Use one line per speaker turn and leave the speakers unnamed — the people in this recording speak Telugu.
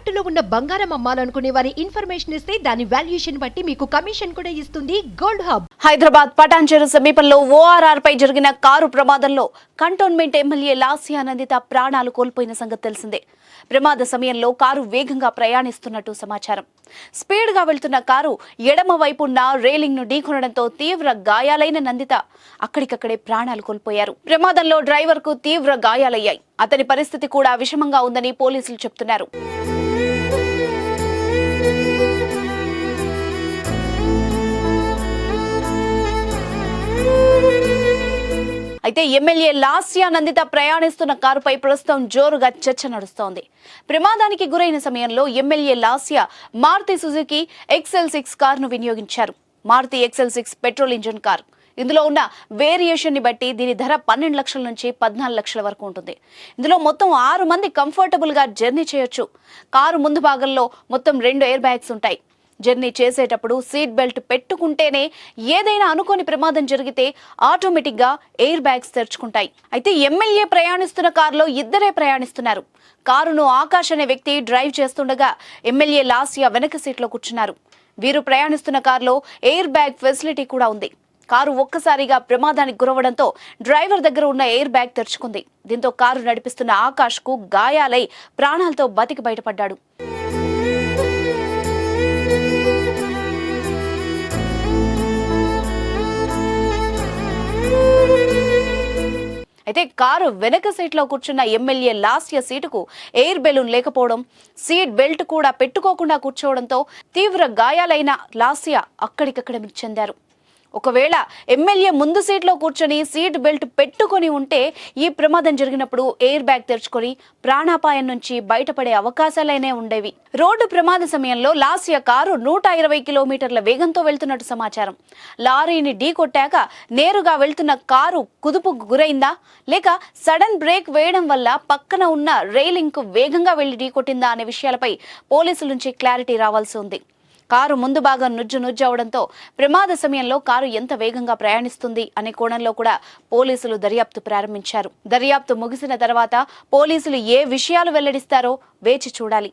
తాకట్టులో ఉన్న బంగారం అమ్మాలనుకునే వారి ఇన్ఫర్మేషన్ ఇస్తే దాని వాల్యుయేషన్ బట్టి మీకు కమిషన్ కూడా ఇస్తుంది గోల్డ్ హబ్.
హైదరాబాద్ పటాన్చెరు సమీపంలో ఓఆర్ఆర్ పై జరిగిన కారు ప్రమాదంలో కంటోన్మెంట్ ఎమ్మెల్యే లాస్యానందిత ప్రాణాలు కోల్పోయిన సంగతి తెలిసిందే. ప్రమాద సమయంలో కారు వేగంగా ప్రయాణిస్తున్నట్టు సమాచారం. స్పీడ్గా వెళ్తున్న కారు ఎడమ వైపున్న రేలింగ్ను ఢీకొనడంతో తీవ్ర గాయాలైన నందిత అక్కడికక్కడే ప్రాణాలు కోల్పోయారు. ప్రమాదంలో డ్రైవర్కు తీవ్ర గాయాలయ్యాయి. అతని పరిస్థితి కూడా విషమంగా ఉందని పోలీసులు చెబుతున్నారు అయితే ఎమ్మెల్యే లాస్యా నందిత ప్రయాణిస్తున్న కారుపై ప్రస్తుతం జోరుగా చర్చ నడుస్తోంది. ప్రమాదానికి గురైన సమయంలో MLA Lasya Maruti Suzuki XL six కారును వినియోగించారు. Maruti XL six petrol engine car. ఇందులో ఉన్న వేరియేషన్ని బట్టి దీని ధర పన్నెండు లక్షల నుంచి పద్నాలుగు లక్షల వరకు ఉంటుంది. ఇందులో మొత్తం ఆరు మంది కంఫర్టబుల్గా జర్నీ చేయొచ్చు. కారు ముందు భాగంలో మొత్తం రెండు ఎయిర్ బ్యాగ్స్ ఉంటాయి. జర్నీ చేసేటప్పుడు సీట్ బెల్ట్ పెట్టుకుంటేనే ఏదైనా అనుకోని ప్రమాదం జరిగితే ఆటోమేటిక్గా ఎయిర్ బ్యాగ్స్ తెరుచుకుంటాయి. అయితే ఎమ్మెల్యే ప్రయాణిస్తున్న కారులో ఇద్దరే ప్రయాణిస్తున్నారు. కారును ఆకాష్ అనే వ్యక్తి డ్రైవ్ చేస్తుండగా ఎమ్మెల్యే లాసియా వెనక సీట్లో కూర్చున్నారు. వీరు ప్రయాణిస్తున్న కారులో ఎయిర్ బ్యాగ్ ఫెసిలిటీ కూడా ఉంది. కారు ఒక్కసారిగా ప్రమాదానికి గురవడంతో డ్రైవర్ దగ్గర ఉన్న ఎయిర్ బ్యాగ్ తెరుచుకుంది. దీంతో కారు నడిపిస్తున్న ఆకాష్కు గాయాలై ప్రాణాలతో బతికి బయటపడ్డాడు. అయితే కారు వెనక సీట్లో కూర్చున్న ఎమ్మెల్యే లాస్య సీటుకు ఎయిర్ బెలూన్ లేకపోవడం సీట్ బెల్ట్ కూడా పెట్టుకోకుండా కూర్చోవడంతో తీవ్ర గాయాలైన లాస్య అక్కడికక్కడ మృతి చెందారు. ఒకవేళ ఎమ్మెల్యే ముందు సీట్లో కూర్చొని సీట్ బెల్ట్ పెట్టుకొని ఉంటే ఈ ప్రమాదం జరిగినప్పుడు ఎయిర్ బ్యాగ్ తెరుచుకొని ప్రాణాపాయం నుంచి బయటపడే అవకాశాలైనే ఉండేవి. రోడ్డు ప్రమాద సమయంలో లాస్య కారు నూట ఇరవై కిలోమీటర్ల వేగంతో వెళ్తున్నట్టు సమాచారం. లారీని ఢీ కొట్టాక నేరుగా వెళ్తున్న కారు కుదుపుకు గురైందా? లేక సడన్ బ్రేక్ వేయడం వల్ల పక్కన ఉన్న రైలింగ్కు వేగంగా వెళ్ళి ఢీ కొట్టిందా? అనే విషయాలపై పోలీసుల నుంచి క్లారిటీ రావాల్సి ఉంది. కారు ముందు భాగం నుజ్జు నుజ్జు అవడంతో ప్రమాద సమయంలో కారు ఎంత వేగంగా ప్రయాణిస్తుంది అనే కోణంలో కూడా పోలీసులు దర్యాప్తు ప్రారంభించారు. దర్యాప్తు ముగిసిన తర్వాత పోలీసులు ఏ విషయాలు వెల్లడిస్తారో వేచి చూడాలి.